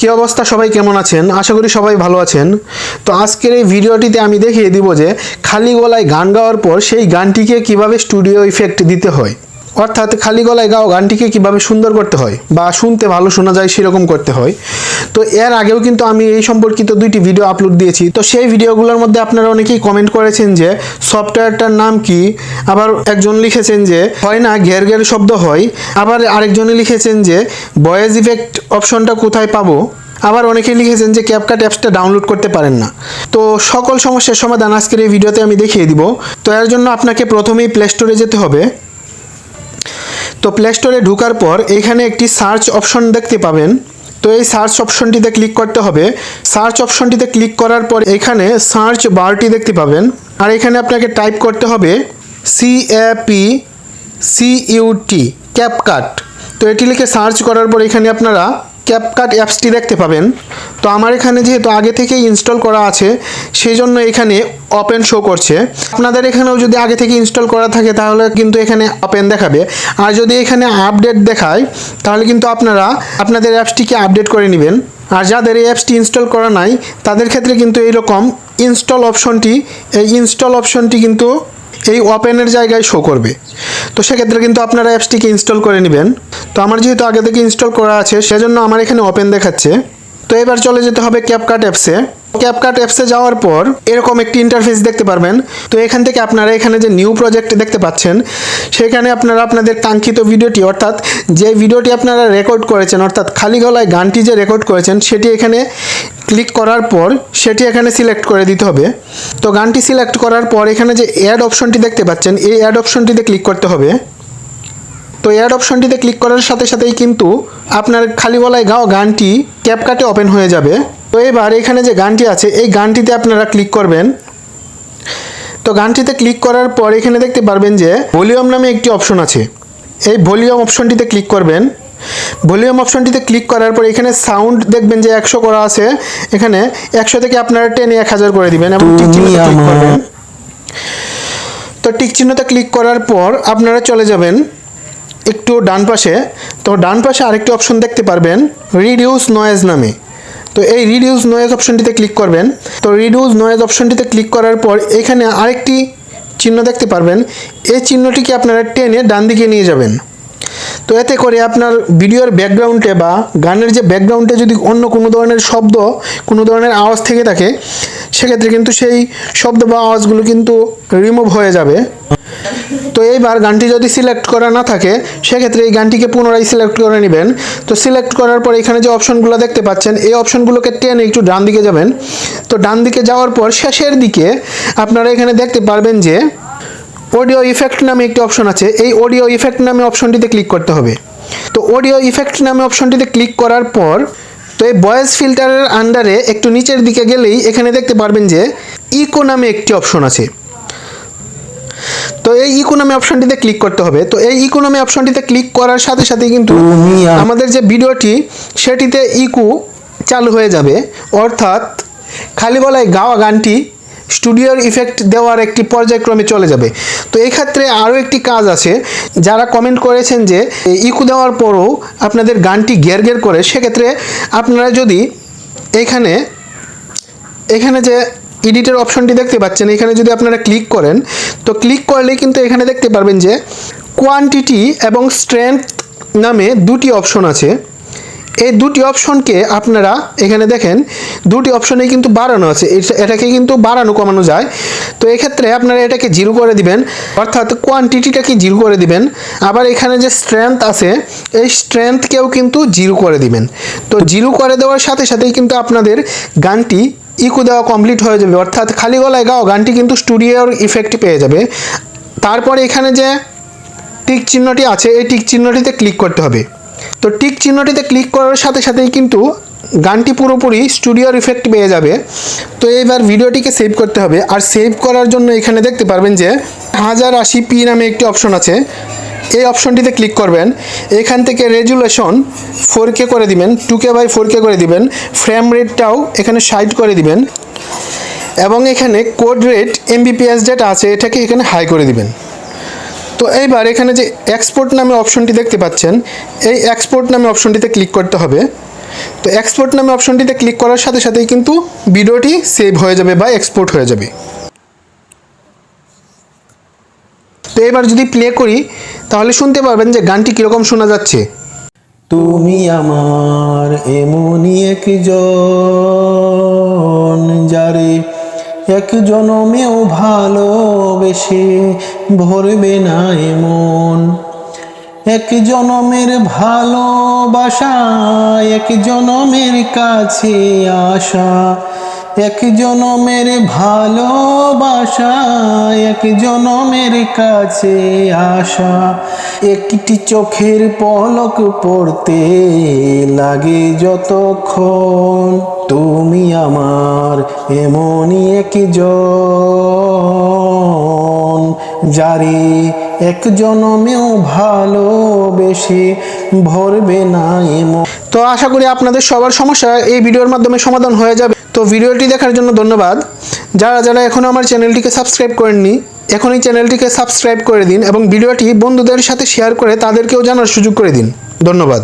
কি অবস্থা? সবাই কেমন আছেন? আশা করি সবাই ভালো আছেন। তো আজকের এই ভিডিওটিতে আমি দেখিয়ে দিব যে, খালি গলায় গান গাওয়ার পর সেই গানটিকে কীভাবে স্টুডিও ইফেক্ট দিতে হয়। অর্থাৎ খালি গলায় গাও গানটিকে কীভাবে সুন্দর করতে হয় বা শুনতে ভালো শোনা যায় সেরকম করতে হয়। তো এর আগেও কিন্তু আমি এই সম্পর্কিত দুইটি ভিডিও আপলোড দিয়েছি। তো সেই ভিডিওগুলোর মধ্যে আপনারা অনেকেই কমেন্ট করেছেন যে সফটওয়্যারটার নাম কি? আবার একজন লিখেছেন যে, হয় না, ঘের ঘের শব্দ হয়। আবার আরেকজনে লিখেছেন যে ভয়েস ইফেক্ট অপশনটা কোথায় পাবো? আবার অনেকেই লিখেছেন যে ক্যাপকাট অ্যাপসটা ডাউনলোড করতে পারেন না। তো সকল সমস্যার সমাধান আজকের এই ভিডিওতে আমি দেখিয়ে দিব। তো এর জন্য আপনাকে প্রথমেই প্লে স্টোরে যেতে হবে। তো প্লে স্টোরে ঢোকার পর এখানে একটি সার্চ অপশন দেখতে পাবেন। তো এই সার্চ অপশনটিতে ক্লিক করতে হবে। সার্চ অপশনটিতে ক্লিক করার পর এখানে সার্চ বারটি দেখতে পাবেন। আর এখানে আপনাকে টাইপ করতে হবে C P C UT CapCut তো এটি লিখে সার্চ করার পর এখানে আপনারা ক্যাপকাট অ্যাপসটি দেখতে পাবেন। তো আমার এখানে যেহেতু আগে থেকেই ইনস্টল করা আছে সেই জন্য এখানে ওপেন শো করছে। আপনাদের এখানেও যদি আগে থেকে ইনস্টল করা থাকে, তাহলে কিন্তু এখানে ওপেন দেখাবে। আর যদি এখানে আপডেট দেখায়, তাহলে কিন্তু আপনারা আপনাদের অ্যাপসটিকে আপডেট করে নেবেন। আর যাদের এই অ্যাপসটি ইনস্টল করা নাই, তাদের ক্ষেত্রে কিন্তু এইরকম ইনস্টল অপশনটি এই ইনস্টল অপশনটি কিন্তু এই ওপেনের জায়গায় শো করবে। তো সেক্ষেত্রে কিন্তু আপনারা অ্যাপসটিকে ইনস্টল করে নেবেন। তো আমার যেহেতু আগে থেকে ইনস্টল করা আছে, সেজন্য আমার এখানে ওপেন দেখাচ্ছে। তো এবার চলে যেতে হবে ক্যাপকাট অ্যাপসে ক্যাপকাট অ্যাপসে যাওয়ার পর এরকম একটি ইন্টারফেস দেখতে পারবেন। তো এখান থেকে আপনারা এখানে যে নিউ প্রজেক্ট দেখতে পাচ্ছেন, সেখানে আপনারা আপনাদের কাঙ্ক্ষিত ভিডিওটি, অর্থাৎ যে ভিডিওটি আপনারা রেকর্ড করেছেন, অর্থাৎ খালি গলায় গানটি যে রেকর্ড করেছেন, সেটি এখানে ক্লিক করার পর সেটি এখানে সিলেক্ট করে দিতে হবে। তো গানটি সিলেক্ট করার পর এখানে যে অ্যাড অপশনটি দেখতে পাচ্ছেন, এই অ্যাড অপশনটিতে ক্লিক করতে হবে। তো অ্যাড অপশনটিতে ক্লিক করার সাথে সাথেই কিন্তু আপনার খালি গলায় গাও গানটি ক্যাপকাটে ওপেন হয়ে যাবে। তো এবার এখানে যে গানটি আছে, এই গানটিতে আপনারা ক্লিক করবেন। তো গানটিতে ক্লিক করার পর এখানে দেখতে পারবেন যে ভলিউম নামে একটি অপশন আছে। এই ভলিউম অপশনটিতে ক্লিক করবেন। ভলিউম অপশনটিতে ক্লিক করার পর এখানে সাউন্ড দেখবেন যে একশো করা আছে। এখানে একশো থেকে আপনারা টেনে এক হাজার করে দিবেন এবং তো টিক চিহ্নতে ক্লিক করার পর আপনারা চলে যাবেন একটু ডান পাশে। তো ডান পাশে আরেকটি অপশন দেখতে পারবেন রিডিউস নয়েজ নামে। তো এই রিডিউস নয়েজ অপশনটিতে ক্লিক করবেন। তো রিডিউস নয়েজ অপশনটিতে ক্লিক করার পর এখানে আরেকটি চিহ্ন দেখতে পারবেন। এই চিহ্নটিকে আপনারা টেনে ডান দিকে নিয়ে যাবেন। তো এতে করে আপনার ভিডিওর ব্যাকগ্রাউন্ডে বা গানের যে ব্যাকগ্রাউন্ডে যদি অন্য কোনো ধরনের শব্দ, কোনো ধরনের আওয়াজ থেকে থাকে, সেক্ষেত্রে কিন্তু সেই শব্দ বা আওয়াজগুলো কিন্তু রিমুভ হয়ে যাবে। তো এইবার গানটি যদি সিলেক্ট করা না থাকে, সেক্ষেত্রে এই গানটিকে পুনরায় সিলেক্ট করে নেবেন। তো সিলেক্ট করার পর এখানে যে অপশনগুলো দেখতে পাচ্ছেন, এই অপশনগুলোকে টেনে একটু ডান দিকে যাবেন। তো ডান দিকে যাওয়ার পর শেষের দিকে আপনারা এখানে দেখতে পারবেন যে অডিও ইফেক্ট নামে একটি অপশন আছে। এই অডিও ইফেক্ট নামে অপশনটিতে ক্লিক করতে হবে। তো অডিও ইফেক্ট নামে অপশনটিতে ক্লিক করার পর তো এই ভয়েস ফিল্টারের আন্ডারে একটু নিচের দিকে গেলেই এখানে দেখতে পারবেন যে ইকো নামে একটি অপশন আছে। তো এই ইকোনমি অপশনটিতে ক্লিক করতে হবে। তো এই ইকোনমি অপশনটিতে ক্লিক করার সাথে সাথে কিন্তু আমাদের যে ভিডিওটি সেটিতে ইকো চালু হয়ে যাবে। অর্থাৎ খালি গলায় গাওয়া গানটি স্টুডিওর ইফেক্ট দেওয়ার একটি পর্যায়ক্রমে চলে যাবে। তো এই ক্ষেত্রে আরও একটি কাজ আছে। যারা কমেন্ট করেছেন যে ইকু দেওয়ার পরও আপনাদের গানটি গের গের করে, সেক্ষেত্রে আপনারা যদি এখানে এখানে যে এডিটের অপশনটি দেখতে পাচ্ছেন, এখানে যদি আপনারা ক্লিক করেন, তো ক্লিক করলে কিন্তু এখানে দেখতে পারবেন যে কোয়ান্টিটি এবং স্ট্রেংথ নামে দুটি অপশন আছে। এই দুটি অপশনকে আপনারা এখানে দেখেন, দুটি অপশনে কিন্তু বাড়ানো আছে। এটাকে কিন্তু বাড়ানো, কমানো যায়। তো এক্ষেত্রে আপনারা এটাকে জিরো করে দিবেন, অর্থাৎ কোয়ান্টিটিটাকে জিরো করে দিবেন? আবার এখানে যে স্ট্রেংথ আছে, এই স্ট্রেংথকেও কিন্তু জিরো করে দিবেন। তো জিরো করে দেওয়ার সাথে সাথেই কিন্তু আপনাদের গানটি ইকু দেওয়া কমপ্লিট হয়ে যাবে। অর্থাৎ খালি গলায় গাও গানটি কিন্তু স্টুডিওর ইফেক্ট পেয়ে যাবে। তারপরে এখানে যে টিক চিহ্নটি আছে, এই টিক চিহ্নটিতে ক্লিক করতে হবে। তো টিক চিহ্নটিতে ক্লিক করার সাথে সাথেই কিন্তু গানটি পুরোপুরি স্টুডিওর ইফেক্ট পেয়ে যাবে। তো এবার ভিডিওটিকে সেভ করতে হবে। আর সেভ করার জন্য এখানে দেখতে পারবেন যে হাজার আশি পি নামে একটি অপশন আছে। এই অপশনটিতে ক্লিক করবেন। এখান থেকে রেজুলেশন ফোর কে করে দিবেন two K by four K করে দিবেন ফ্রেম রেটটাও এখানে সাইড করে দিবেন এবং এখানে কোড রেট এমবিপিএস যেটা আছে, এটাকে এখানে হাই করে দিবেন। তো এইবার এখানে যে এক্সপোর্ট নামে অপশনটি দেখতে পাচ্ছেন, এই এক্সপোর্ট নামে অপশনটিতে ক্লিক করতে হবে। তো এক্সপোর্ট নামে অপশনটিতে ক্লিক করার সাথে সাথেই কিন্তু ভিডিওটি সেভ হয়ে যাবে বা এক্সপোর্ট হয়ে যাবে। তো এবার যদি প্লে করি, তাহলে শুনতে পারবেন যে গানটি কীরকম শোনা যাচ্ছে। তুমি আমার এমনই একজন যারে এক জনমেও ভালোবেসে ভরবে না এমন। এক জনমের ভালোবাসা এক জনমের কাছে আসা এক জনমের ভালোবাসা, এক জনমের কাছে আসা একটি চোখের পলক পড়তে লাগে যতক্ষণ তুমি আমার এমনই এক জন যারে এক জনমেও ভালোবেসে ভরবে না এমন তো আশা করি আপনাদের সবার সমস্যা এই ভিডিওর মাধ্যমে সমাধান হয়ে যাবে। তো ভিডিওটি দেখার জন্য ধন্যবাদ। যারা যারা এখনও আমার চ্যানেলটিকে সাবস্ক্রাইব করেননি, এখনই চ্যানেলটিকে সাবস্ক্রাইব করে দিন এবং ভিডিওটি বন্ধুদের সাথে শেয়ার করে তাদেরকেও জানার সুযোগ করে দিন। ধন্যবাদ।